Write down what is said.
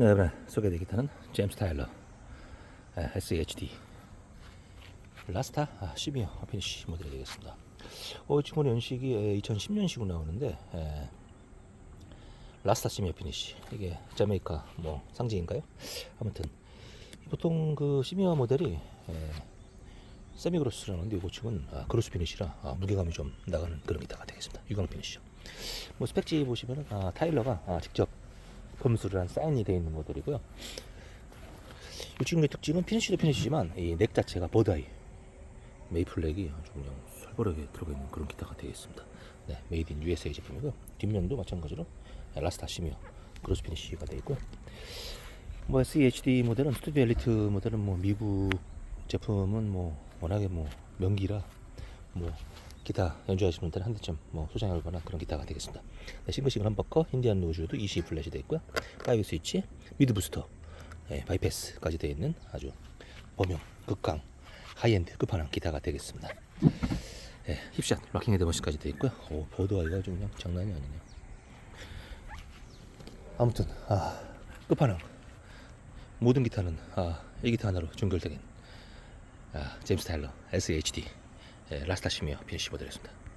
네, 여러분 기타는 제임스 타일러 에, SHD 라스타 아, 12호 피니쉬 모델이 되겠습니다. 어, 친구 연식이 에, 2010년식으로 나오는데 에, 라스타 12호 피니쉬 이게 자메이카 뭐 상징인가요? 아무튼 보통 그 12호 모델이 에, 세미그로스라는 이 고층은 아, 그로스 피니시라 아, 무게감이 좀 나가는 그런 기타가 되겠습니다. 유광 피니시죠. 뭐 스펙지 보시면은 아, 타일러가 아, 직접 검수를 한 사인이 되어 있는 모델이고요. 이 친구의 특징은 피니쉬도 피니쉬지만 이 넥 자체가 버드아이 메이플렉이 아주 그냥 살벌하게 들어가 있는 그런 기타가 되겠습니다. 네, 메이드 인 USA 제품이고요. 뒷면도 마찬가지로 라스타 시미어 그로스 피니쉬가 되어 있고요. 뭐 SEHD 모델은 스튜디오 엘리트 모델은 뭐 미국 제품은 뭐 워낙에 뭐 명기라 뭐 기타 연주하시는 분들은 한 대쯤 뭐 만한 그런 기타가 되겠습니다. 네, 싱글싱글 험버커, 힌디안 노즈도 EC 플랫이 되어 있고요. 파이브 스위치, 미드 부스터, 예, 바이패스까지 되어 있는 아주 범용, 극강, 하이엔드 끝판왕 기타가 되겠습니다. 예, 힙샷, 락킹 헤드 머신까지 되어 있고요. 오, 보드 아이가 좀 그냥 장난이 아니네요. 아무튼 아, 끝판왕. 모든 기타는 아, 이 기타 하나로 종결되긴 아, 제임스 타일러 SHD 예, 네, 라스타시미어 피니쉬 보드렸습니다.